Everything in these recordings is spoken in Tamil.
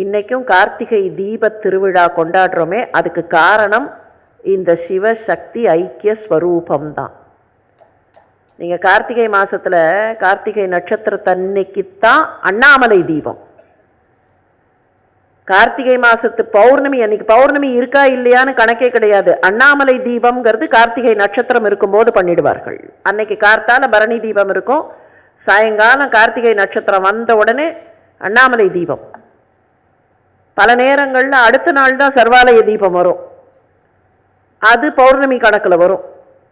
இன்றைக்கும் கார்த்திகை தீப திருவிழா கொண்டாடுறோமே அதுக்கு காரணம் இந்த சிவசக்தி ஐக்கிய ஸ்வரூபம்தான். நீங்கள் கார்த்திகை மாதத்தில் கார்த்திகை நட்சத்திரத்தன்னைக்குத்தான் அண்ணாமலை தீபம். கார்த்திகை மாதத்து பௌர்ணமி அன்னைக்கு பௌர்ணமி இருக்கா இல்லையான்னு கணக்கே கிடையாது. அண்ணாமலை தீபம்ங்கிறது கார்த்திகை நட்சத்திரம் இருக்கும்போது பண்ணிடுவார்கள். அன்னைக்கு கார்த்தால பரணி தீபம் இருக்கும். சாயங்காலம் கார்த்திகை நட்சத்திரம் வந்த உடனே அண்ணாமலை தீபம். பல நேரங்களில் அடுத்த நாள் தான் சர்வாலய தீபம் வரும். அது பௌர்ணமி கணக்கில் வரும்.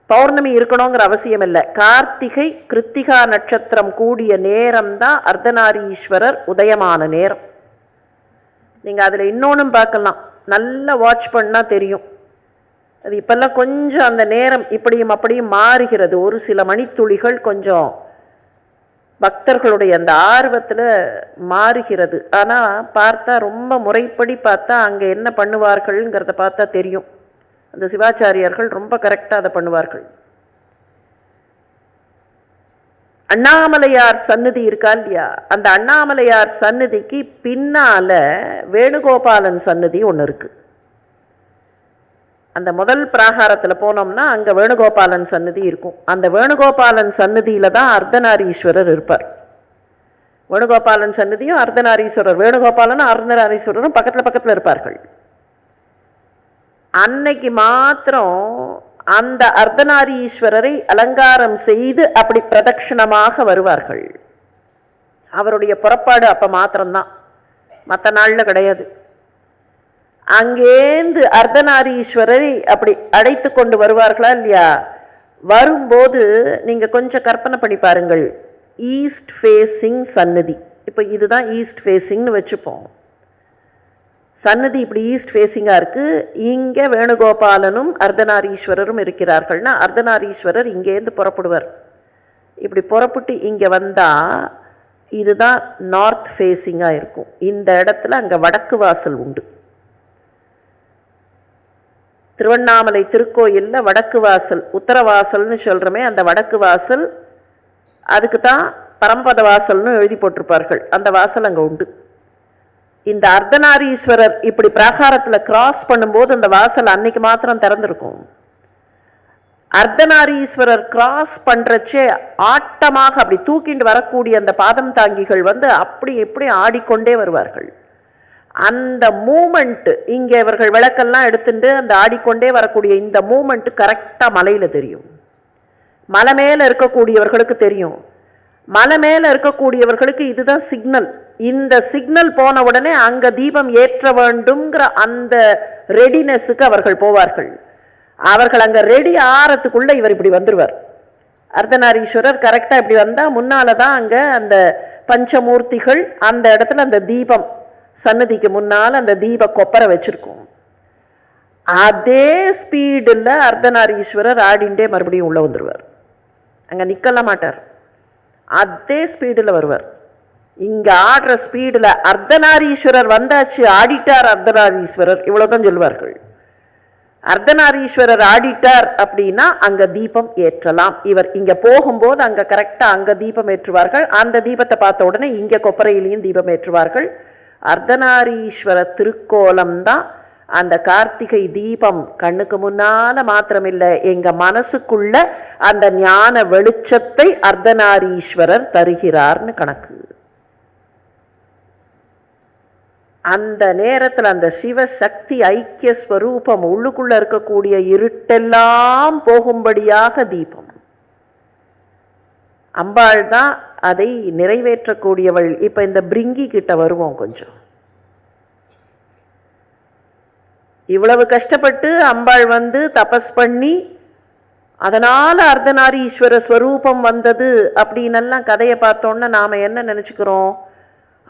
பௌர்ணமி இருக்கணுங்கிற அவசியம் இல்லை. கார்த்திகை கிருத்திகா நட்சத்திரம் கூடிய நேரம் தான் அர்த்தநாரீஸ்வரர் உதயமான நேரம். நீங்கள் அதில் இன்னொன்றும் பார்க்கலாம். நல்லா வாட்ச் பண்ணால் தெரியும். அது இப்போல்லாம் கொஞ்சம் அந்த நேரம் இப்படியும் அப்படியும் மாறுகிறது. ஒரு சில மணித்துளிகள் கொஞ்சம் பக்தர்களுடைய அந்த ஆர்வத்தில் மாறுகிறது. ஆனால் பார்த்தா ரொம்ப முறைப்படி பார்த்தா அங்கே என்ன பண்ணுவார்கள்ங்கிறத பார்த்தா தெரியும். அந்த சிவாச்சாரியார்கள் ரொம்ப கரெக்டாக அதை பண்ணுவார்கள். அண்ணாமலையார் சந்நிதி இருக்கா இல்லையா? அந்த அண்ணாமலையார் சந்நிதிக்கு பின்னால வேணுகோபாலன் சந்நிதி ஒன்று இருக்குது அந்த முதல் பிராகாரத்தில் போனோம்னா அங்கே வேணுகோபாலன் சன்னதி இருக்கும். அந்த வேணுகோபாலன் சன்னதியில் தான் அர்த்தநாரீஸ்வரர் இருப்பார். வேணுகோபாலன் சன்னதியும் அர்த்தநாரீஸ்வரர் வேணுகோபாலனும் அர்த்தநாரீஸ்வரரும் பக்கத்தில் பக்கத்தில் இருப்பார்கள். அன்னைக்கு மாத்திரம் அந்த அர்த்தநாரீஸ்வரரை அலங்காரம் செய்து அப்படி பிரதட்சிணமாக வருவார்கள். அவருடைய புறப்பாடு அப்போ மாத்திரம்தான். மற்ற நாளில் கிடையாது. அங்கேந்து அர்த்தநாரீஸ்வரரை அப்படி அடைத்து கொண்டு வருவார்களா இல்லையா? வரும்போது நீங்கள் கொஞ்சம் கற்பனை பண்ணி பாருங்கள். ஈஸ்ட் ஃபேஸிங் சன்னதி இப்போ இதுதான் ஈஸ்ட் ஃபேஸிங்னு வச்சுப்போம். சன்னதி இப்படி ஈஸ்ட் ஃபேஸிங்காக இருக்குது இங்கே வேணுகோபாலனும் அர்த்தநாரீஸ்வரரும் இருக்கிறார்கள்னா அர்த்தநாரீஸ்வரர் இங்கேருந்து புறப்படுவார். இப்படி புறப்பட்டு இங்கே வந்தால் இதுதான் நார்த் ஃபேஸிங்காக இருக்கும். இந்த இடத்துல அங்கே வடக்கு வாசல் உண்டு. திருவண்ணாமலை திருக்கோயிலில் வடக்கு வாசல் உத்தரவாசல்னு சொல்கிறோமே அந்த வடக்கு வாசல் அதுக்கு தான் பரம்பத வாசல்னு எழுதி போட்டிருப்பார்கள். அந்த வாசல் அங்கே உண்டு. இந்த அர்த்தநாரீஸ்வரர் இப்படி பிராகாரத்தில் கிராஸ் பண்ணும்போது அந்த வாசல் அன்னைக்கு மாத்திரம் திறந்திருக்கும். அர்த்தநாரீஸ்வரர் கிராஸ் பண்ணுறச்சே ஆட்டமாக அப்படி தூக்கிண்டு வரக்கூடிய அந்த பாதம் தாங்கிகள் வந்து அப்படி எப்படி ஆடிக்கொண்டே வருவார்கள். அந்த மூமெண்ட்டு இங்கே இவர்கள் விளக்கெல்லாம் எடுத்துட்டு அந்த ஆடிக்கொண்டே வரக்கூடிய இந்த மூமெண்ட்டு கரெக்டாக மலையில் தெரியும். மலை மேலே இருக்கக்கூடியவர்களுக்கு தெரியும். மலை மேலே இருக்கக்கூடியவர்களுக்கு இதுதான் சிக்னல் இந்த சிக்னல் போன உடனே அங்கே தீபம் ஏற்ற வேண்டும்ங்கிற அந்த ரெடினஸுக்கு அவர்கள் போவார்கள். அவர்கள் அங்கே ரெடி ஆறத்துக்குள்ளே இவர் இப்படி வந்துடுவார் அர்த்தநாரீஸ்வரர் கரெக்டாக இப்படி வந்தால் முன்னால் தான் அங்கே அந்த பஞ்சமூர்த்திகள் அந்த இடத்துல அந்த தீபம் சன்னதிக்கு முன்னால் அந்த தீப கொப்பரை வச்சுருக்கோம். அதே ஸ்பீடில் அர்த்தநாரீஸ்வரர் ஆடிண்டே மறுபடியும் உள்ளே வந்துடுவார் அங்கே நிற்கலாம் மாட்டார். அதே ஸ்பீடில் வருவார். இங்கே ஆடுற ஸ்பீடில் அர்த்தநாரீஸ்வரர் வந்தாச்சு ஆடிட்டார் அர்த்தநாரீஸ்வரர். இவ்வளோதான் சொல்லுவார்கள் அர்த்தநாரீஸ்வரர் ஆடிட்டார் அப்படின்னா அங்கே தீபம் ஏற்றலாம். இவர் இங்கே போகும்போது அங்கே கரெக்டாக அங்கே தீபம் ஏற்றுவார்கள். அந்த தீபத்தை பார்த்த உடனே இங்கே கொப்பரையிலையும் தீபம் ஏற்றுவார்கள். அர்த்தநாரீஸ்வர திருக்கோலம் தான் அந்த கார்த்திகை தீபம் கண்ணுக்கு முன்னால் மாத்திரமில்லை எங்கள் மனசுக்குள்ள அந்த ஞான வெளிச்சத்தை அர்த்தநாரீஸ்வரர் தருகிறார்னு கணக்கு. அந்த நேரத்தில் அந்த சிவசக்தி ஐக்கிய ஸ்வரூபம் உள்ளுக்குள்ளே இருக்கக்கூடிய இருட்டெல்லாம் போகும்படியாக தீபம். அம்பாள் தான் அதை நிறைவேற்றக்கூடியவள். இப்போ இந்த பிரிங்கி கிட்ட வருவோம் கொஞ்சம். இவ்வளவு கஷ்டப்பட்டு அம்பாள் வந்து தபஸ் பண்ணி அதனால் அர்த்தநாரீஸ்வர ஸ்வரூபம் வந்தது அப்படின்னெல்லாம் கதையை பார்த்தோன்னா நாம் என்ன நினச்சிக்கிறோம்?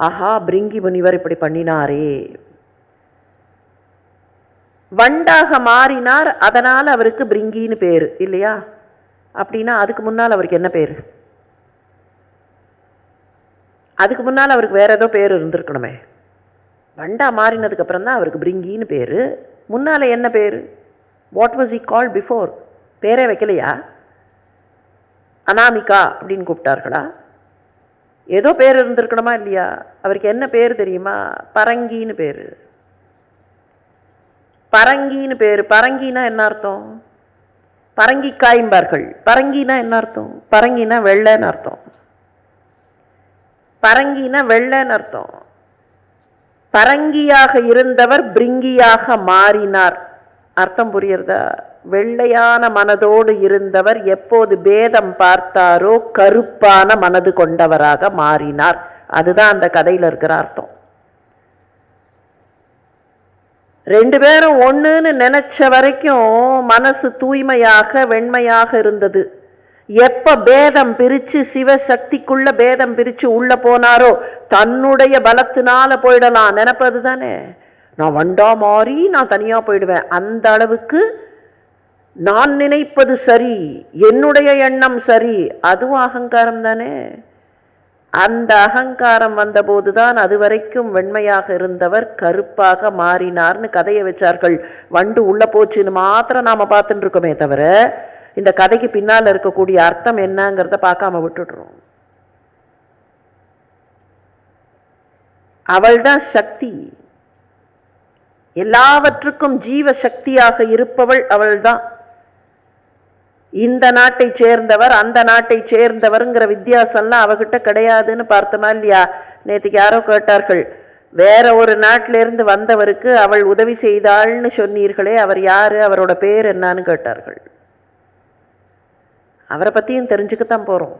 ஆஹா பிரிங்கி முனிவர் இப்படி பண்ணினாரே. வண்டாக மாறினார் அதனால் அவருக்கு பிரிங்கின்னு பேர் இல்லையா? அப்படின்னா அதுக்கு முன்னால் அவருக்கு என்ன பேர்? அதுக்கு முன்னால் அவருக்கு வேறு ஏதோ பேர் இருந்திருக்கணுமே. வண்டா மாறினதுக்கப்புறம் தான் அவருக்கு பிரிங்கின்னு பேர். முன்னால் என்ன பேர்? What was he call before பேரே வைக்கலையா? அனாமிகா அப்படின்னு கூப்பிட்டார்களா? ஏதோ பேர் இருந்திருக்கணுமா இல்லையா? அவருக்கு என்ன பேர் தெரியுமா? பரங்கின்னு பேர். பரங்கின்னு பேர். பரங்கினா என்ன அர்த்தம்? பரங்கி பரங்கிக்காய்ம்பார்கள் பரங்கினா என்ன அர்த்தம்? பரங்கினா வெள்ளைன்னு அர்த்தம். பரங்கினா வெள்ளைன்னு அர்த்தம். பரங்கியாக இருந்தவர் பிரிங்கியாக மாறினார். அர்த்தம் புரியுறதா வெள்ளையான மனதோடு இருந்தவர் எப்போது பேதம் பார்த்தாரோ கருப்பான மனது கொண்டவராக மாறினார். அதுதான் அந்த கதையில் இருக்கிற அர்த்தம். ரெண்டு பேரும் ஒன்றுன்னு நினச்ச வரைக்கும் மனசு தூய்மையாக வெண்மையாக இருந்தது. எப்போ பேதம் பிரித்து சிவசக்திக்குள்ள பேதம் பிரித்து உள்ளே போனாரோ தன்னுடைய பலத்தினால போயிடலாம் நினப்பது தானே நான் வண்டா மாறி நான் தனியாக போயிடுவேன். அந்த அளவுக்கு நான் நினைப்பது சரி என்னுடைய எண்ணம் சரி அதுவும் அகங்காரம் தானே? அந்த அகங்காரம் வந்தபோதுதான் அதுவரைக்கும் வெண்மையாக இருந்தவர் கருப்பாக மாறினார்னு கதையை வச்சார்கள். வண்டு உள்ளே போச்சுன்னு மாத்திரம் நாம் பார்த்துட்டு இருக்கோமே தவிர இந்த கதைக்கு பின்னால் இருக்கக்கூடிய அர்த்தம் என்னங்கிறத பார்க்காம விட்டுடுறோம். அவள்தான் சக்தி. எல்லாவற்றுக்கும் ஜீவ சக்தியாக இருப்பவள் அவள்தான். இந்த நாட்டை சேர்ந்தவர் அந்த நாட்டை சேர்ந்தவருங்கிற வித்தியாசம்லாம் அவகிட்ட கிடையாதுன்னு பார்த்தோமா இல்லையா? நேற்றுக்கு யாரோ கேட்டார்கள் வேற ஒரு நாட்டிலிருந்து வந்தவருக்கு அவள் உதவி செய்தாள்னு சொன்னீர்களே அவர் யாரு அவரோட பேர் என்னான்னு? கேட்டார்கள். அவரை பற்றியும் தெரிஞ்சுக்கத்தான் போகிறோம்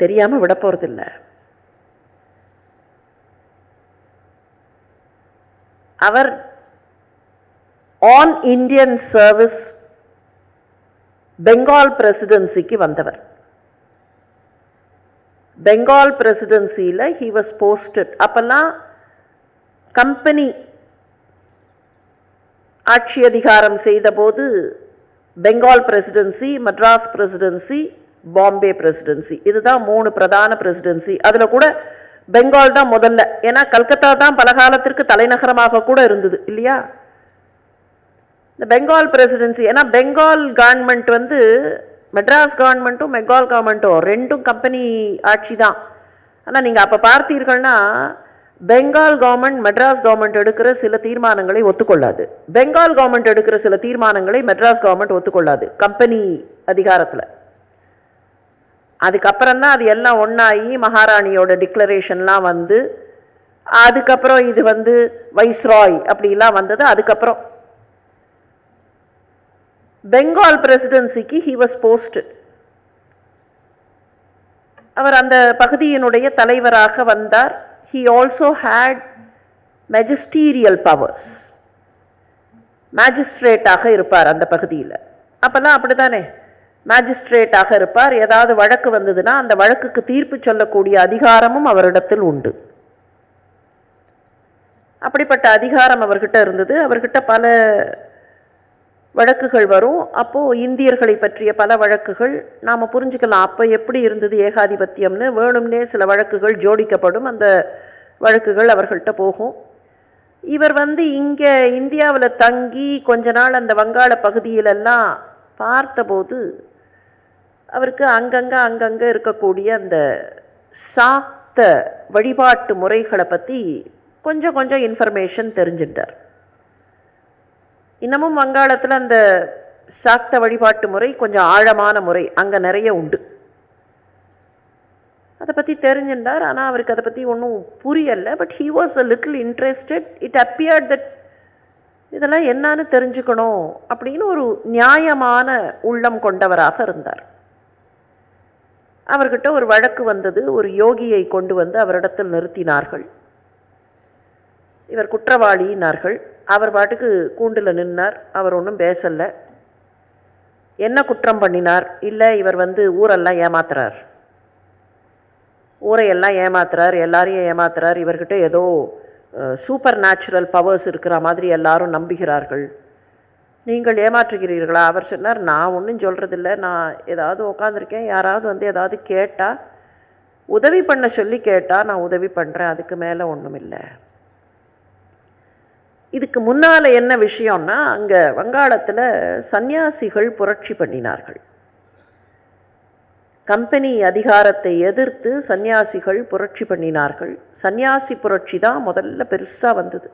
தெரியாமல் விட போகிறதில்ல அவர் ஆன் இந்தியன் சர்வீஸ் பெங்கால் பிரசிடென்சிக்கு வந்தவர். பெங்கால் பிரசிடென்சியில் ஹி வாஸ் போஸ்டட் அப்போல்லாம் கம்பெனி ஆட்சி அதிகாரம் செய்தபோது Bengal presidency Madras presidency Bombay presidency இதுதான் மூணு பிரதான பிரசிடென்சி அதில் கூட பெங்கால் தான் முதல்ல. ஏன்னா கல்கத்தா தான் பல காலத்திற்கு தலைநகரமாக கூட இருந்தது இல்லையா? இந்த பெங்கால் பிரசிடென்சி ஏன்னா பெங்கால் கவர்மெண்ட் வந்து மெட்ராஸ் கவர்மெண்ட்டும் பெங்கால் கவர்மெண்ட்டும் ரெண்டும் கம்பெனி ஆட்சி தான். ஆனால் நீங்கள் அப்போ பார்த்தீர்கள்னா பெங்கால் கவர்மெண்ட் மெட்ராஸ் கவர்மெண்ட் எடுக்கிற சில தீர்மானங்களை ஒத்துக்கொள்ளாது. பெங்கால் கவர்மெண்ட் எடுக்கிற சில தீர்மானங்களை மெட்ராஸ் கவர்மெண்ட் ஒத்துக்கொள்ளாது. கம்பெனி அதிகாரத்தில். அதுக்கப்புறம் தான் அது எல்லாம் ஒன்றாகி மகாராணியோட டிக்ளரேஷன்லாம் வந்து அதுக்கப்புறம் இது வந்து வைஸ்ராய் அப்படிலாம் வந்தது அதுக்கப்புறம். பெங்கால் பிரசிடென்சிக்கு ஹி வாஸ் போஸ்ட் அவர் அந்த பகுதியினுடைய தலைவராக வந்தார். He also had magisterial powers மேஜிஸ்ட்ரேட்டாக இருப்பார் அந்த பகுதியில். அப்போல்லாம் அப்படி தானே மேஜிஸ்ட்ரேட்டாக இருப்பார். ஏதாவது வழக்கு வந்ததுன்னா அந்த வழக்குக்கு தீர்ப்பு சொல்லக்கூடிய அதிகாரமும் அவரிடத்தில் உண்டு. அப்படிப்பட்ட அதிகாரம் அவர்கிட்ட இருந்தது. அவர்கிட்ட பல வழக்குகள் வரும். அப்போது இந்தியர்களை பற்றிய பல வழக்குகள் நாம் புரிஞ்சுக்கலாம். அப்போ எப்படி இருந்தது ஏகாதிபத்தியம்னு. வேணும்னே சில வழக்குகள் ஜோடிக்கப்படும். அந்த வழக்குகள் அவர்கள்ட்ட போகும். இவர் வந்து இங்கே இந்தியாவில் தங்கி கொஞ்ச நாள் அந்த வங்காள பகுதியிலெல்லாம் பார்த்தபோது அவருக்கு அங்கங்கே அங்கங்கே இருக்கக்கூடிய அந்த சாத்த வழிபாட்டு முறைகளை பற்றி கொஞ்சம் கொஞ்சம் இன்ஃபர்மேஷன் தெரிஞ்சுட்டார் இன்னமும் வங்காளத்தில் அந்த சாக்த வழிபாட்டு முறை கொஞ்சம் ஆழமான முறை. அங்கே நிறைய உண்டு. அதை பற்றி தெரிஞ்சின்றார் ஆனால் அவருக்கு அதை பற்றி ஒன்றும் புரியலை. But he was a little interested it appeared that இதெல்லாம் என்னன்னு தெரிஞ்சுக்கணும் அப்படின்னு ஒரு நியாயமான உள்ளம் கொண்டவராக இருந்தார். அவர்கிட்ட ஒரு வழக்கு வந்தது. ஒரு யோகியை கொண்டு வந்து அவரிடத்தில் நிறுத்தினார்கள். இவர் குற்றவாளியினார்கள். அவர் பாட்டுக்கு கூண்டில் நின்னார். அவர் ஒன்றும் பேசலை. என்ன குற்றம் பண்ணினார்? இல்லை இவர் வந்து ஊரெல்லாம் ஏமாத்துறார். ஊரையெல்லாம் ஏமாத்துறார் எல்லாரையும் ஏமாத்துறார். இவர்கிட்ட ஏதோ சூப்பர் நேச்சுரல் பவர்ஸ் இருக்கிற மாதிரி எல்லாரும் நம்புகிறார்கள். நீங்கள் ஏமாற்றுகிறீர்களா? அவர் சொன்னார் நான் ஒன்றும் சொல்கிறதில்ல நான் ஏதாவது உட்காந்துருக்கேன் யாராவது வந்து ஏதாவது கேட்டால் உதவி பண்ண சொல்லி கேட்டால் நான் உதவி பண்ணுறேன் அதுக்கு மேலே ஒன்றும் இல்லை இதுக்கு முன்னால் என்ன விஷயம்னா அங்கே வங்காளத்தில் சந்நியாசிகள் புரட்சி பண்ணினார்கள். கம்பெனி அதிகாரத்தை எதிர்த்து சந்நியாசிகள் புரட்சி பண்ணினார்கள். சந்நியாசி புரட்சி தான் முதல்ல பெருசாக வந்தது.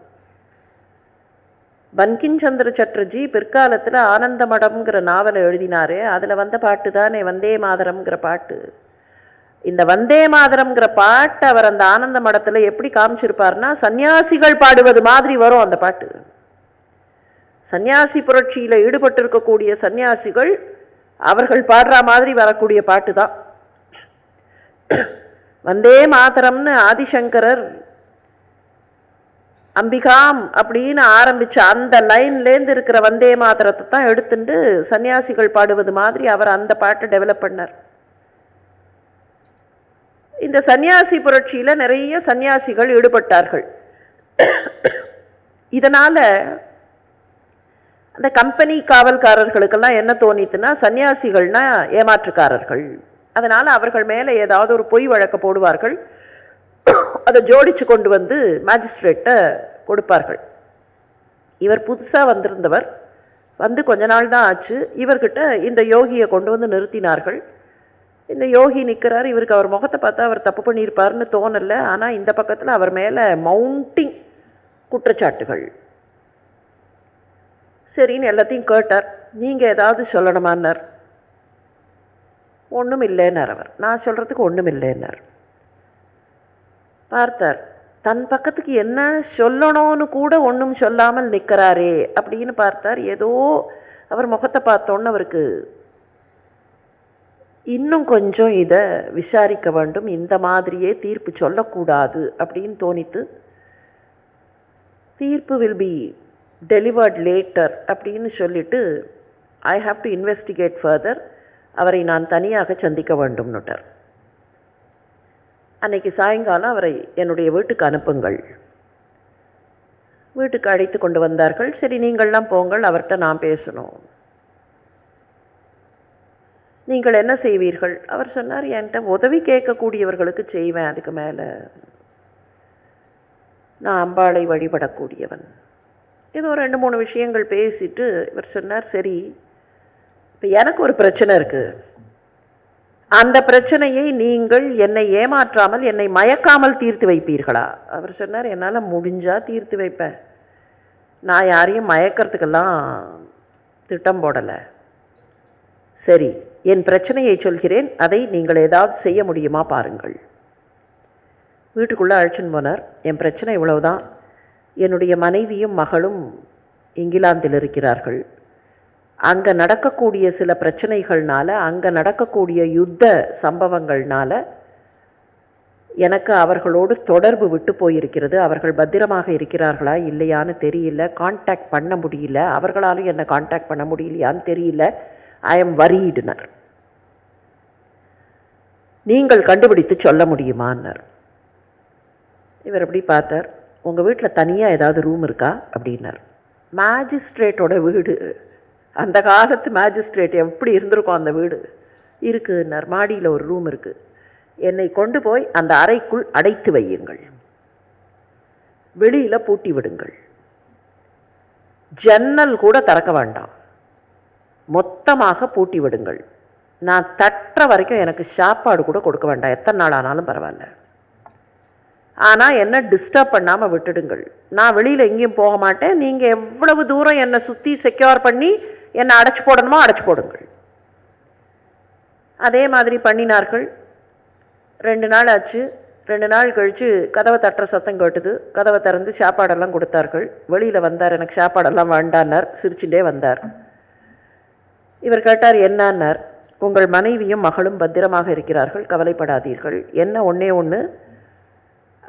பன்கிம் சந்திர சட்டர்ஜி பிற்காலத்தில் ஆனந்த மடம்ங்கிற நாவலை எழுதினார் அதில் வந்த பாட்டு தானே வந்தே மாதரம்ங்கிற பாட்டு. இந்த வந்தே மாதரம்ங்கிற பாட்டு அவர் அந்த ஆனந்த மடத்தில் எப்படி காமிச்சிருப்பார்னா சன்னியாசிகள் பாடுவது மாதிரி வரும் அந்த பாட்டு. சந்நியாசி புரட்சியில் ஈடுபட்டிருக்கக்கூடிய சந்நியாசிகள் அவர்கள் பாடுற மாதிரி வரக்கூடிய பாட்டு தான். வந்தே மாதரம்னு ஆதிசங்கரர் அம்பிகாம் அப்படின்னு ஆரம்பிச்ச அந்த லைன்லேருந்து இருக்கிற வந்தே மாதரத்தை தான் எடுத்துட்டு சன்னியாசிகள் பாடுவது மாதிரி அவர் அந்த பாட்டை டெவலப் பண்ணார். இந்த சன்னியாசி புரட்சியில் நிறைய சன்னியாசிகள் ஈடுபட்டார்கள். இதனால் அந்த கம்பெனி காவல்காரர்களுக்கெல்லாம் என்ன தோணித்துன்னா சன்னியாசிகள்னா ஏமாற்றுக்காரர்கள். அதனால் அவர்கள் மேலே ஏதாவது ஒரு பொய் வழக்க போடுவார்கள். அதை ஜோடித்து கொண்டு வந்து மேஜிஸ்ட்ரேட்டை கொடுப்பார்கள். இவர் புதுசாக வந்திருந்தவர். வந்து கொஞ்ச நாள் தான் ஆச்சு. இவர்கிட்ட இந்த யோகியை கொண்டு வந்து நிறுத்தினார்கள். இந்த யோகி நிற்கிறார் இவருக்கு அவர் முகத்தை பார்த்தா அவர் தப்பு பண்ணியிருப்பார்னு தோணலை. ஆனால் இந்த பக்கத்தில் அவர் மேலே மவுண்டிங் குற்றச்சாட்டுகள். சரின்னு எல்லாத்தையும் கேட்டார். நீங்கள் ஏதாவது சொல்லணுமான்னார். ஒன்றும் இல்லைன்னார் அவர். நான் சொல்கிறதுக்கு ஒன்றும் இல்லைன்னார். பார்த்தார். தன் பக்கத்துக்கு என்ன சொல்லணும்னு கூட ஒன்றும் சொல்லாமல் நிற்கிறாரே அப்படின்னு பார்த்தார். ஏதோ அவர் முகத்தை பார்த்தோன்னு அவருக்கு இன்னும் கொஞ்சம் இதை விசாரிக்க வேண்டும். இந்த மாதிரியே தீர்ப்பு சொல்லக்கூடாது அப்படின்னு தோணித்து தீர்ப்பு வில் பி டெலிவர்ட் லேட்டர் அப்படின்னு சொல்லிட்டு I have to investigate further அவரை நான் தனியாக சந்திக்க வேண்டும்னுட்டார் அன்னைக்கு சாயங்காலம் அவரை என்னுடைய வீட்டுக்கு அனுப்புங்கள். வீட்டுக்கு அழைத்து கொண்டு வந்தார்கள். சரி நீங்கள்லாம் போங்கள். அவர்கிட்ட நான் பேசணும் நீங்கள் என்ன செய்வீர்கள்? அவர் சொன்னார் என்கிட்ட உதவி கேட்கக்கூடியவர்களுக்கு செய்வேன் அதுக்கு மேலே நான் அம்பாளை வழிபடக்கூடியவன். ஏதோ ரெண்டு மூணு விஷயங்கள் பேசிட்டு இவர் சொன்னார் சரி இப்போ எனக்கு ஒரு பிரச்சனை இருக்குது அந்த பிரச்சனையை நீங்கள் என்னை ஏமாற்றாமல் என்னை மயக்காமல் தீர்த்து வைப்பீர்களா? அவர் சொன்னார் என்னால் முடிஞ்சால் தீர்த்து வைப்பேன். நான் யாரையும் மயக்கிறதுக்கெல்லாம் திட்டம் போடலை. சரி என் பிரச்சனையை சொல்கிறேன் அதை நீங்கள் ஏதாவது செய்ய முடியுமா பாருங்கள். வீட்டுக்குள்ளே அழைச்சின்னு போனார். என் பிரச்சனை இவ்வளவுதான். என்னுடைய மனைவியும் மகளும் இங்கிலாந்தில் இருக்கிறார்கள். அங்கே நடக்கக்கூடிய சில பிரச்சனைகள்னால் அங்கே நடக்கக்கூடிய யுத்த சம்பவங்கள்னால் எனக்கு அவர்களோடு தொடர்பு விட்டு போயிருக்கிறது. அவர்கள் பத்திரமாக இருக்கிறார்களா இல்லையான்னு தெரியல. காண்டாக்ட் பண்ண முடியல. அவர்களாலும் என்னை காண்டாக்ட் பண்ண முடியலையான்னு தெரியல. ஐ எம் வரீடுனர் நீங்கள் கண்டுபிடித்து சொல்ல முடியுமான்னார் இவர் எப்படி பார்த்தார்? உங்கள் வீட்டில் தனியாக ஏதாவது ரூம் இருக்கா? அப்படின்னார். மேஜிஸ்ட்ரேட்டோட வீடு. அந்த காலத்து மேஜிஸ்ட்ரேட் எப்படி இருந்திருக்கும் அந்த வீடு? இருக்குன்னார் மாடியில் ஒரு ரூம் இருக்குது என்னை கொண்டு போய் அந்த அறைக்குள் அடைத்து வையுங்கள். வெளியில் பூட்டி விடுங்கள். ஜன்னல் கூட திறக்க வேண்டாம். மொத்தமாக பூட்டி விடுங்கள். நான் தட்டுற வரைக்கும் எனக்கு சாப்பாடு கூட கொடுக்க வேண்டாம். எத்தனை நாள் ஆனாலும் பரவாயில்ல. ஆனால் என்ன டிஸ்டர்ப் பண்ணாமல் விட்டுடுங்கள். நான் வெளியில் எங்கேயும் போக மாட்டேன். நீங்கள் எவ்வளவு தூரம் என்னை சுற்றி செக்யூர் பண்ணி என்னை அடைச்சி போடணுமோ அடைச்சி போடுங்கள். அதே மாதிரி பண்ணினார்கள். ரெண்டு நாள் ஆச்சு. ரெண்டு நாள் கழித்து கதவை தட்டுற சத்தம் கேட்டுது. கதவை திறந்து சாப்பாடெல்லாம் கொடுத்தார்கள். வெளியில் வந்தார் எனக்கு சாப்பாடெல்லாம் வேண்டான்னார். சிரிச்சுட்டே வந்தார். இவர் கேட்டார் என்னன்னார்? உங்கள் மனைவியும் மகளும் பத்திரமாக இருக்கிறார்கள் கவலைப்படாதீர்கள். என்ன ஒன்றே ஒன்று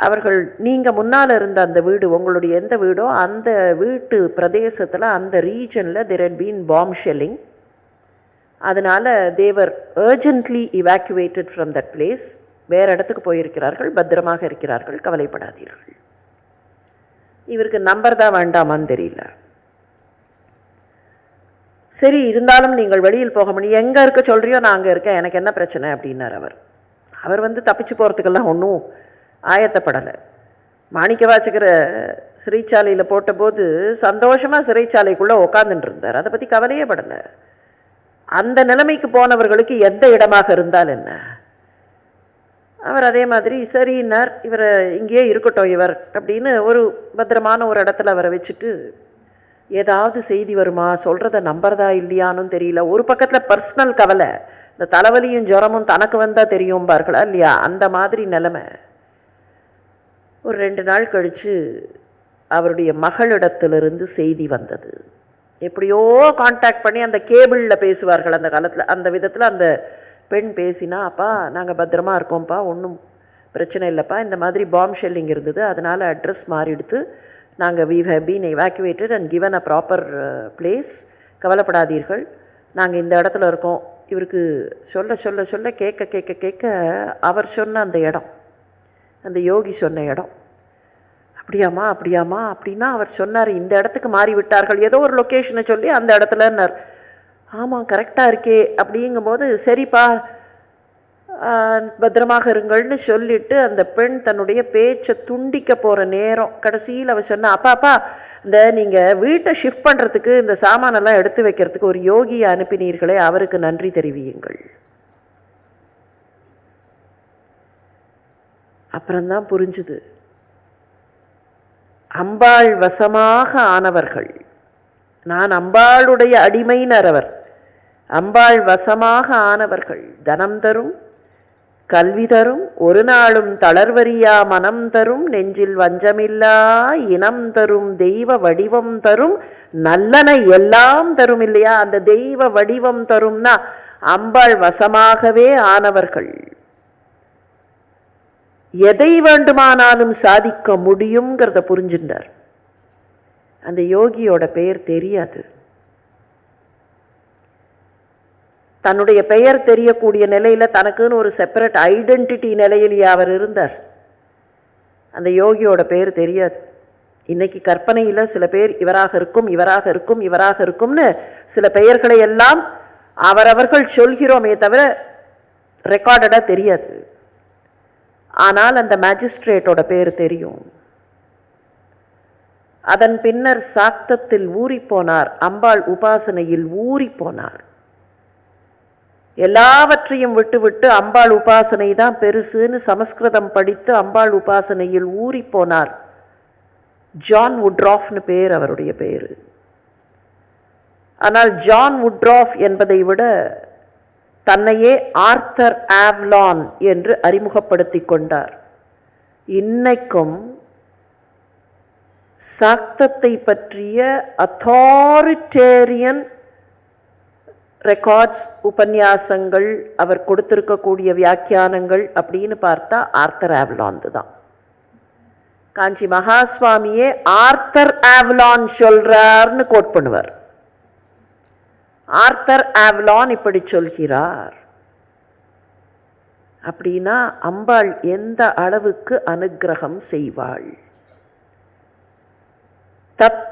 அவர்கள் நீங்கள் முன்னால் இருந்த அந்த வீடு உங்களுடைய எந்த வீடோ அந்த வீட்டு பிரதேசத்தில் அந்த ரீஜனில் there had been bomb shelling அதனால் they were urgently evacuated from that place வேறு இடத்துக்கு போயிருக்கிறார்கள் பத்திரமாக இருக்கிறார்கள் கவலைப்படாதீர்கள். இவருக்கு நம்பர் தான் வேண்டாமான்னு தெரியல. சரி இருந்தாலும் நீங்கள் வெளியில் போக முடியும். எங்கே இருக்க சொல்கிறியோ நான் அங்கே இருக்கேன். எனக்கு என்ன பிரச்சனை? அப்படின்னார் அவர். அவர் வந்து தப்பிச்சு போகிறதுக்கெல்லாம் ஒன்றும் ஆயத்தப்படலை. மாணிக்க வாச்சகரை சிறைச்சாலையில் போட்டபோது சந்தோஷமாக சிறைச்சாலைக்குள்ளே உக்காந்துட்டு இருந்தார். அதை பற்றி கவலையே படலை. அந்த நிலைமைக்கு போனவர்களுக்கு எந்த இடமாக இருந்தால் என்ன? அவர் அதே மாதிரி சரின்னார் இவரை இங்கேயே இருக்கட்டும் இவர் அப்படின்னு ஒரு பத்திரமான ஒரு இடத்துல அவரை வச்சுட்டு ஏதாவது செய்தி வருமா? சொல்கிறத நம்புறதா இல்லையான்னு தெரியல. ஒரு பக்கத்தில் பர்சனல் கவலை. இந்த தலைவலியும் ஜுரமும் தனக்கு வந்தால் தெரியும் பார்களா இல்லையா? அந்த மாதிரி நிலமை. ஒரு ரெண்டு நாள் கழித்து அவருடைய மகளிடத்திலிருந்து செய்தி வந்தது. எப்படியோ காண்டாக்ட் பண்ணி அந்த கேபிளில் பேசுவார்கள் அந்த காலத்தில். அந்த விதத்தில் அந்த பெண் பேசினா அப்பா நாங்கள் பத்திரமா இருக்கோம்ப்பா ஒன்றும் பிரச்சனை இல்லைப்பா. இந்த மாதிரி பாம் ஷெல்லிங் இருந்தது. அதனால் அட்ரஸ் மாறிடுத்து நாங்கள் we have been evacuated and given a proper place கவலைப்படாதீர்கள். நாங்கள் இந்த இடத்துல இருக்கோம். இவருக்கு சொல்ல சொல்ல சொல்ல கேட்க கேட்க கேட்க அவர் சொன்ன அந்த இடம் அந்த யோகி சொன்ன இடம். அப்படியாம்மா அப்படியாம்மா அப்படின்னா அவர் சொன்னார் இந்த இடத்துக்கு மாறி விட்டார்கள் ஏதோ ஒரு லொக்கேஷனை சொல்லி அந்த இடத்துலன்னார் ஆமாம் கரெக்டாக இருக்கே அப்படிங்கும்போது சரிப்பா பத்திரமாக இருங்கள்னு சொல்லிட்டு அந்த பெண் தன்னுடைய பேச்சை துண்டிக்க போகிற நேரம். கடைசியில் அவள் சொன்னா அப்பா அப்பா இந்த நீங்கள் வீட்டை ஷிஃப்ட் பண்ணுறதுக்கு இந்த சாமானெல்லாம் எடுத்து வைக்கிறதுக்கு ஒரு யோகியை அனுப்பினீர்களே அவருக்கு நன்றி தெரிவியுங்கள். அப்புறம்தான் புரிஞ்சுது. அம்பாள் வசமாக ஆனவர்கள். நான் அம்பாளுடைய அடிமையினர் அவர். அம்பாள் வசமாக ஆனவர்கள். தனம் தரும் கல்வி தரும் ஒரு நாளும் தளர்வரியா மனம் தரும் நெஞ்சில் வஞ்சமில்லா இனம் தரும் தெய்வ வடிவம் தரும் நல்லன எல்லாம் தரும் இல்லையா அந்த தெய்வ வடிவம் தரும்னா அம்பாள் வசமாகவே ஆனவர்கள். எதை வேண்டுமானாலும் சாதிக்க முடியுங்கிறத புரிஞ்சுட்டார். அந்த யோகியோட பெயர் தெரியாது. தன்னுடைய பெயர் தெரியக்கூடிய நிலையில் தனக்குன்னு ஒரு செப்பரேட் ஐடென்டிட்டி நிலையிலேயே அவர் இருந்தார். அந்த யோகியோட பேர் தெரியாது. இன்றைக்கி கற்பனையில் சில பேர் இவராக இருக்கும் இவராக இருக்கும் இவராக இருக்கும்னு சில பெயர்களை எல்லாம் அவரவர்கள் சொல்கிறோமே தவிர ரெக்கார்டடாக தெரியாது. ஆனால் அந்த மேஜிஸ்ட்ரேட்டோட பேர் தெரியும். அதன் பின்னர் சாக்தத்தில் ஊறிப்போனார் அம்பாள் உபாசனையில் ஊறிப்போனார் எல்லாவற்றையும் விட்டுவிட்டு அம்பாள் உபாசனை தான் பெருசுன்னு சமஸ்கிருதம் படித்து அம்பாள் உபாசனையில் ஊறிப்போனார் ஜான் உட்ராஃப்னு பேர் அவருடைய பேர். ஆனால் ஜான் உட்ராஃப் என்பதை விட தன்னையே ஆர்த்தர் ஆவ்லான் என்று அறிமுகப்படுத்திக் கொண்டார். இன்னைக்கும் சாக்தத்தை பற்றிய அத்தாரிட்டேரியன் ரெக்கார்ட்ஸ் உபன்யாசங்கள் அவர் கொடுத்திருக்கக்கூடிய வியாக்கியானங்கள் அப்படின்னு பார்த்தா ஆர்த்தர் ஆவ்லாந்து தான். காஞ்சி மகாஸ்வாமியே ஆர்த்தர் ஆவ்லான் சொல்றார்னு கோட் பண்ணுவார். ஆர்த்தர் ஆவ்லான் இப்படி சொல்கிறார். அப்படின்னா அம்பாள் எந்த அளவுக்கு அனுக்கிரகம் செய்வாள்?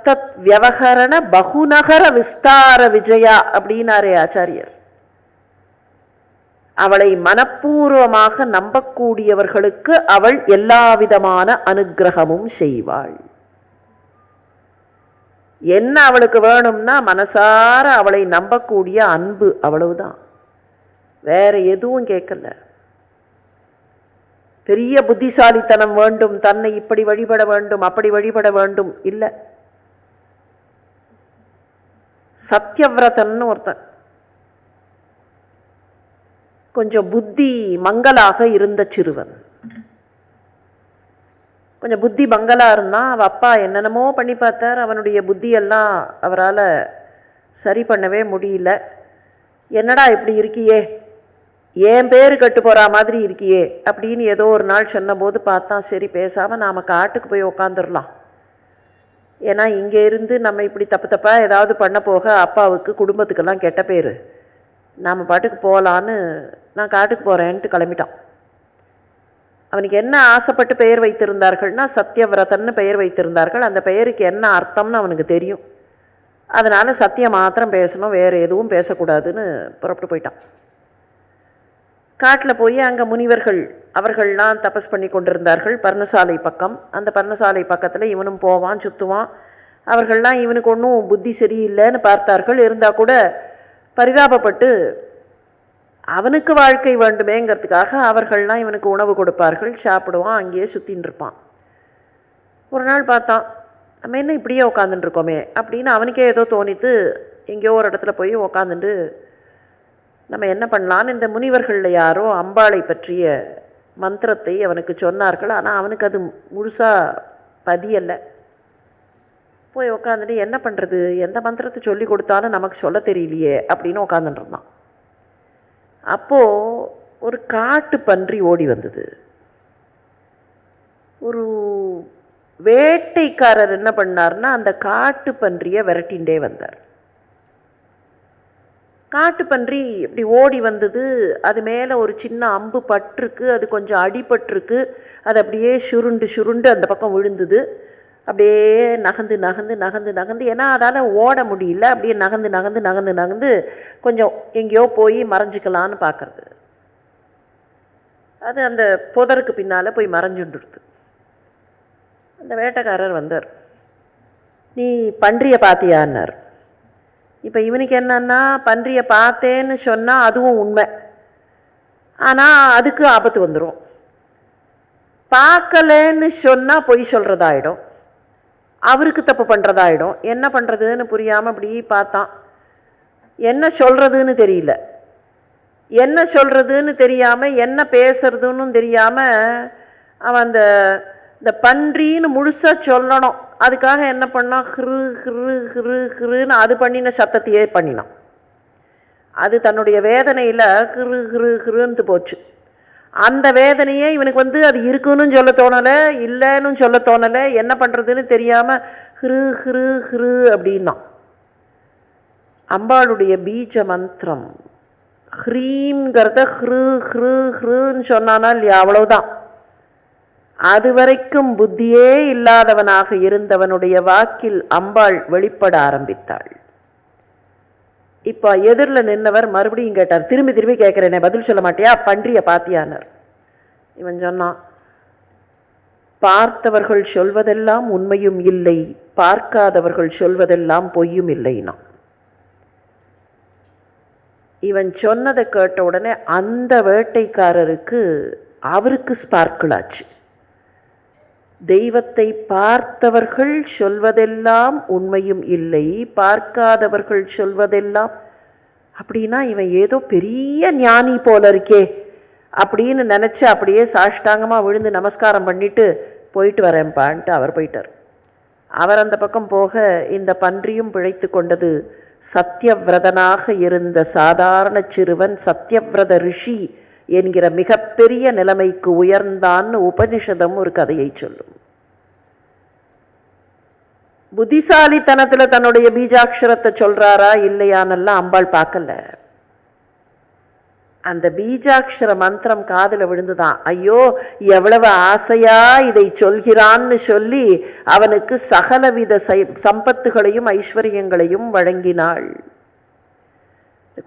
தத்தத் வியவகரண பகுநகர விஸ்தார விஜயா அப்படின்னாரே ஆச்சாரியர். அவளை மனப்பூர்வமாக நம்பக்கூடியவர்களுக்கு அவள் எல்லாவிதமான அனுகிரகமும் செய்வாள். என்ன அவளுக்கு வேணும்னா மனசார அவளை நம்பக்கூடிய அன்பு அவ்வளவுதான். வேற எதுவும் கேட்கல. பெரிய புத்திசாலித்தனம் வேண்டும் தன்னை இப்படி வழிபட வேண்டும் அப்படி வழிபட வேண்டும் இல்லை. சத்யவிரதன் ஒருத்தன். கொஞ்சம் புத்தி மங்கலாக இருந்த சிறுவன். கொஞ்சம் புத்தி மங்களாக இருந்தான் அவள் அப்பா என்னென்னமோ பண்ணி பார்த்தார். அவனுடைய புத்தியெல்லாம் அவரால் சரி பண்ணவே முடியல. என்னடா இப்படி இருக்கியே? என் பேர் கட்டு போகிற மாதிரி இருக்கியே? அப்படின்னு ஏதோ ஒரு நாள் சொன்னபோது பார்த்தான். சரி பேசாமல் நாம் காட்டுக்கு போய் உக்காந்துடலாம் ஏன்னா இங்கே இருந்து நம்ம இப்படி தப்பு தப்பாக ஏதாவது பண்ண போக அப்பாவுக்கு குடும்பத்துக்கெல்லாம் கெட்ட பேர். நாம் பாட்டுக்கு போகலான்னு நான் காட்டுக்கு போகிறேன்ட்டு கிளம்பிட்டான். அவனுக்கு என்ன ஆசைப்பட்டு பெயர் வைத்திருந்தார்கள்னா சத்யவிரதன்னு பெயர் வைத்திருந்தார்கள். அந்த பெயருக்கு என்ன அர்த்தம்னு அவனுக்கு தெரியும். அதனால் சத்தியம் மாத்திரம் பேசணும் வேறு எதுவும் பேசக்கூடாதுன்னு புறப்பட்டு போயிட்டான். காட்டில் போய் அங்கே முனிவர்கள் அவர்கள்லாம் தபஸ் பண்ணி கொண்டிருந்தார்கள். பர்ணசாலை பக்கம். அந்த பர்ணசாலை பக்கத்தில் இவனும் போவான் சுற்றுவான் அவர்கள்லாம் இவனுக்கு ஒன்றும் புத்தி சரியில்லைன்னு பார்த்தார்கள். இருந்தால் கூட பரிதாபப்பட்டு அவனுக்கு வாழ்க்கை வேண்டுமேங்கிறதுக்காக அவர்கள்லாம் இவனுக்கு உணவு கொடுப்பார்கள். சாப்பிடுவான் அங்கேயே சுற்றின்னு இருப்பான். ஒரு நாள் பார்த்தான் நம்ம என்ன இப்படியே உட்காந்துட்டு இருக்கோமே அப்படின்னு அவனுக்கே ஏதோ தோணித்து எங்கேயோ ஒரு இடத்துல போய் உக்காந்துட்டு நம்ம என்ன பண்ணலான்னு இந்த முனிவர்களில் யாரோ அம்பாளை பற்றிய மந்திரத்தை அவனுக்கு சொன்னார்கள். ஆனால் அவனுக்கு அது முழுசாக பதியலை. போய் உக்காந்துட்டு என்ன பண்ணுறது எந்த மந்திரத்தை சொல்லி கொடுத்தாலும் நமக்கு சொல்ல தெரியலையே அப்படின்னு உட்காந்துட்டு இருந்தான். அப்போது ஒரு காட்டு பன்றி ஓடி வந்தது. ஒரு வேட்டைக்காரர் என்ன பண்ணார்னா அந்த காட்டு பன்றியை விரட்டின்றே வந்தார். காட்டுப்பன்றி இப்படி ஓடி வந்தது. அது மேலே ஒரு சின்ன அம்பு பட்டிருக்கு. அது கொஞ்சம் அடிபட்டிருக்கு. அது அப்படியே சுருண்டு சுருண்டு அந்த பக்கம் விழுந்தது. அப்படியே நகந்து நகந்து நகந்து நகந்து ஏன்னா அதால் ஓட முடியல. அப்படியே நகந்து நகந்து நகந்து நகந்து கொஞ்சம் எங்கேயோ போய் மறைஞ்சிக்கலான்னு பார்க்குறது. அது அந்த புதருக்கு பின்னால் போய் மறைஞ்சுண்டுடுது அந்த வேட்டைக்காரர் வந்தார். நீ பன்றியை பார்த்தியான்னார் இப்போ இவனுக்கு என்னன்னா பன்றியை பார்த்தேன்னு சொன்னால் அதுவும் உண்மை. ஆனால் அதுக்கு ஆபத்து வந்துடும் பார்க்கலன்னு சொன்னால் பொய் சொல்கிறதாயிடும் அவருக்கு தப்பு பண்ணுறதாயிடும் என்ன பண்ணுறதுன்னு புரியாமல் அப்படி பார்த்தான். என்ன சொல்கிறதுன்னு தெரியல. என்ன சொல்கிறதுன்னு தெரியாமல் என்ன பேசுறதுன்னு தெரியாமல் அவன் அந்த இந்த பன்றின்னு முழுசாக சொல்லணும். அதுக்காக என்ன பண்ணால் ஹிரு ஹிரு ஹிரு ஹிருன்னு அது பண்ணின சத்தத்தையே பண்ணினான். அது தன்னுடைய வேதனையில் ஹிரு ஹிரு ஹிருன்ட்டு போச்சு. அந்த வேதனையே இவனுக்கு வந்து அது இருக்குன்னு சொல்ல தோணலை இல்லைன்னு சொல்ல தோணலை என்ன பண்ணுறதுன்னு தெரியாமல் ஹிரு ஹிரு ஹிரு அப்படின்னான். அம்பாளுடைய பீஜ மந்திரம் ஹ்ரீம்ங்கிறத ஹ்ரு ஹ்ரு ஹ்ருன்னு சொன்னானா இல்லையா? அவ்வளவுதான். அதுவரைக்கும் புத்தியே இல்லாதவனாக இருந்தவனுடைய வாக்கில் அம்பாள் வெளிப்பட ஆரம்பித்தாள். இப்போ எதிரில் நின்னவர் மறுபடியும் கேட்டார் திரும்பி திரும்பி கேட்குறேனே பதில் சொல்ல மாட்டியா? பன்றிய பாத்தியானர். இவன் சொன்னான் பார்த்தவர்கள் சொல்வதெல்லாம் உண்மையும் இல்லை பார்க்காதவர்கள் சொல்வதெல்லாம் பொய்யும் இல்லைனா இவன் சொன்னதை கேட்ட உடனே அந்த வேட்டைக்காரருக்கு அவருக்கு ஸ்பார்க்கிள் ஆச்சு. தெய்வத்தை பார்த்தவர்கள் சொல்வதெல்லாம் உண்மையும் இல்லை பார்க்காதவர்கள் சொல்வதெல்லாம். அப்படின்னா இவன் ஏதோ பெரிய ஞானி போல இருக்கே அப்படின்னு நினச்சி அப்படியே சாஷ்டாங்கமாக விழுந்து நமஸ்காரம் பண்ணிட்டு போயிட்டு வரேன்ப்பான்ட்டு அவர் போயிட்டார். அவர் அந்த பக்கம் போக இந்த பன்றியும் பிழைத்து கொண்டது சத்தியவிரதனாக இருந்த சாதாரண சிறுவன் சத்தியவிரத ரிஷி என்கிற மிகப்பெரிய நிலைமைக்கு உயர்ந்தான்னு உபனிஷதம் ஒரு கதையை சொல்லும். புத்திசாலித்தனத்தில் தன்னுடைய பீஜாட்சரத்தை சொல்றாரா இல்லையானெல்லாம் அம்பாள் பார்க்கல. அந்த பீஜாட்சர மந்திரம் காதில் விழுந்துதான். ஐயோ எவ்வளவு ஆசையா இதை சொல்கிறான்னு சொல்லி அவனுக்கு சகலவித சம்பத்துகளையும் ஐஸ்வர்யங்களையும் வழங்கினாள்.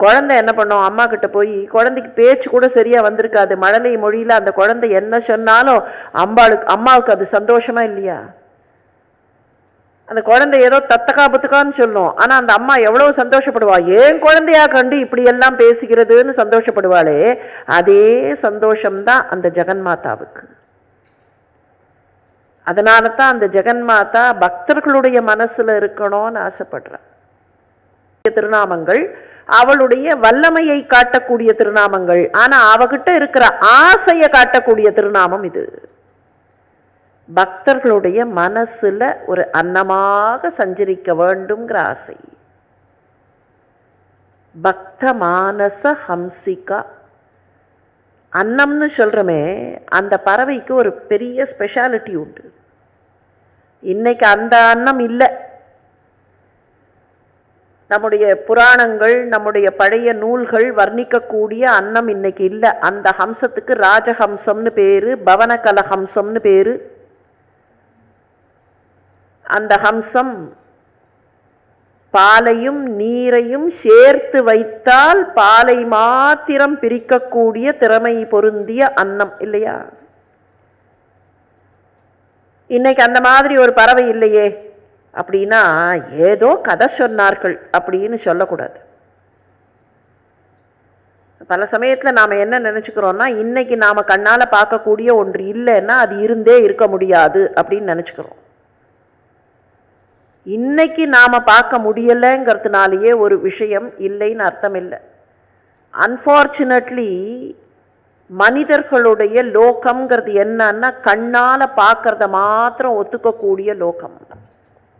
குழந்தை என்ன பண்ணோம்? அம்மா கிட்ட போய் குழந்தைக்கு பேச்சு கூட சரியாக வந்திருக்காது. மழலை மொழியில் அந்த குழந்தை என்ன சொன்னாலும் அம்பாளுக்கு அம்மாவுக்கு அது சந்தோஷமா இல்லையா? அந்த குழந்தை ஏதோ தத்தக்கா புத்தக்கான்னு சொல்லும். ஆனால் அந்த அம்மா எவ்வளோ சந்தோஷப்படுவா? ஏன் குழந்தையா கண்டு இப்படி எல்லாம் பேசுகிறதுன்னு சந்தோஷப்படுவாளே? அதே சந்தோஷம்தான் அந்த ஜெகன்மாதாவுக்கு. அதனால தான் அந்த ஜெகன்மாதா பக்தர்களுடைய மனசில் இருக்கணும்னு ஆசைப்படுறான். திருநாமங்கள் அவளுடைய வல்லமையை காட்டக்கூடிய திருநாமங்கள். ஆனா அவகிட்ட இருக்கிற ஆசையை காட்டக்கூடிய திருநாமம் இது. பக்தர்களுடைய மனசுல ஒரு அன்னமாக சஞ்சரிக்க வேண்டுங்கிற ஆசை. பக்த மானச ஹம்சிகா. அன்னம்னு சொல்கிறோமே அந்த பறவைக்கு ஒரு பெரிய ஸ்பெஷாலிட்டி உண்டு. இன்னைக்கு அந்த அன்னம் இல்லை. நம்முடைய புராணங்கள் நம்முடைய பழைய நூல்கள் வர்ணிக்கக்கூடிய அன்னம் இன்னைக்கு இல்லை. அந்த ஹம்சத்துக்கு ராஜஹம்சம்னு பேர் பவனகல ஹம்சம்னு பேர். அந்த ஹம்சம் பாலையும் நீரையும் சேர்த்து வைத்தால் பாலை மாத்திரம் பிரிக்கக்கூடிய திறமை பொருந்திய அன்னம் இல்லையா? இன்னைக்கு அந்த மாதிரி ஒரு பறவை இல்லையே. அப்படின்னா ஏதோ கதை சொன்னார்கள் அப்படின்னு சொல்லக்கூடாது. பல சமயத்தில் நாம் என்ன நினச்சிக்கிறோன்னா இன்றைக்கி நாம் கண்ணால் பார்க்கக்கூடிய ஒன்று இல்லைன்னா அது இருந்தே இருக்க முடியாது அப்படின்னு நினச்சிக்கிறோம். இன்னைக்கு நாம் பார்க்க முடியலைங்கிறதுனாலேயே ஒரு விஷயம் இல்லைன்னு அர்த்தம் இல்லை. அன்ஃபார்ச்சுனேட்லி மனிதர்களுடைய லோகம்ங்கிறது என்னன்னா கண்ணால் பார்க்கறத மாத்திரம் ஒத்துக்கக்கூடிய லோகம்.